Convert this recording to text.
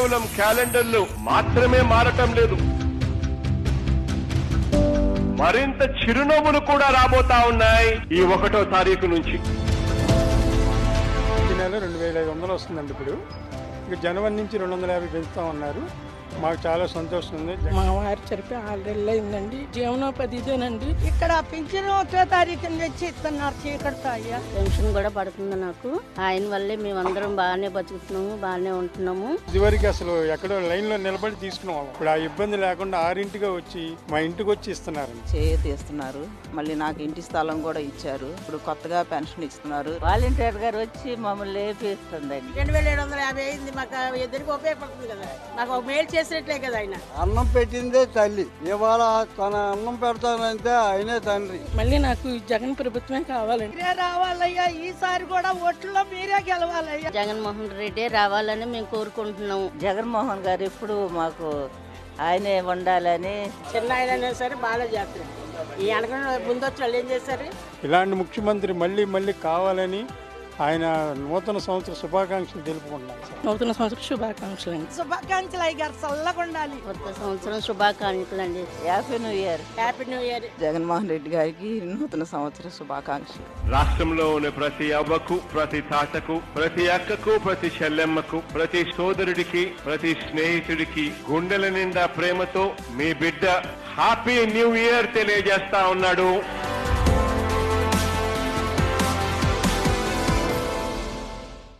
కేవలం క్యాలెండర్లు మాత్రమే మారటం లేదు. మరింత చిరునవ్వులు కూడా రాబోతా ఉన్నాయి ఈ ఒకటో తారీఖు నుంచి. నెల రెండు వేల ఐదు వందలు వస్తుందండి ఇప్పుడు. ఇక జనవరి నుంచి రెండు వందల యాభై పెంచుతా ఉన్నారు. మాకు చాలా సంతోషం ఉంది. మా వారు చనిపోయి ఆరేళ్ళు అయిందండి జీవనోపాధి ఇదేనండి. ఇక్కడ పింఛన్ ఒకే తారీఖున తెచ్చి ఇస్తున్నారు చీకటితో అయ్యా. పెన్షన్ కూడా పడుతుంది నాకు. ఆయన వల్లే మేమందరం బాగానే బతుకుతున్నాము బాగానే ఉంటున్నాము. ఇదివరకు అసలు ఎక్కడో లైన్లో నిలబడి తీసుకునే వాళ్ళం. ఇప్పుడు ఆ ఇబ్బంది లేకుండా ఆరింటిగా వచ్చి మా ఇంటికి వచ్చి ఇస్తున్నారండి. చేయ తీస్తున్నారు మళ్ళీ నాకు ఇంటి స్థలం కూడా ఇచ్చారు. ఇప్పుడు కొత్తగా పెన్షన్ ఇస్తున్నారు. వాలంటీర్ గారు వచ్చి మమ్మల్ని లేపిస్తుందండి. రెండు వేల ఏడు వందల యాభై అయింది మాకు ఎదురుగా ఉపయోగపడుతుంది కదా. మాకు ఒక మేలు చేసినట్లే కదా ఆయన. అన్నం పెట్టిందే తల్లి. ఇవాళ తన అన్నం పెడతానంటే ఆయనే తండ్రి. మళ్ళీ నాకు ఈ జగన్ ప్రభుత్వమే కావాలండి. మీరే రావాలయ్యా. ఈసారి కూడా ఓట్లలో మీరే గెలవాలయ్యా. జగన్మోహన్ రెడ్డి రావాలని మేము కోరుకుంటున్నాము. జగన్మోహన్ గారు ఎప్పుడు మాకు ఆయనే ఉండాలని చిన్న ఆయన సరే బాగా చేస్తారు. ఈ వెనక ముందొచ్చి వాళ్ళు ఏం చేశారు? ఇలాంటి ముఖ్యమంత్రి మళ్ళీ మళ్ళీ కావాలని ఆయన నూతన సంవత్సర శుభాకాంక్షలు తెలుపుకుంటున్నాను నూతన సంవత్సర శుభాకాంక్షలు అండి. శుభాకాంక్షలు అయ్యి గారు చల్లగా ఉండాలి కొత్త సంవత్సరం శుభాకాంక్షలు అండి. Happy new year happy new year Jaganmohan Reddy గారికి నూతన సంవత్సర శుభాకాంక్షలు. రాష్ట్రంలో ఉన్న ప్రతి అవ్వకు ప్రతి తాతకు ప్రతి అక్కకు ప్రతి చెల్లెమ్మకు ప్రతి సోదరుడికి ప్రతి స్నేహితుడికి గుండెల నిండా ప్రేమతో మీ బిడ్డ హ్యాపీ న్యూ ఇయర్ తెలియజేస్తా ఉన్నాడు.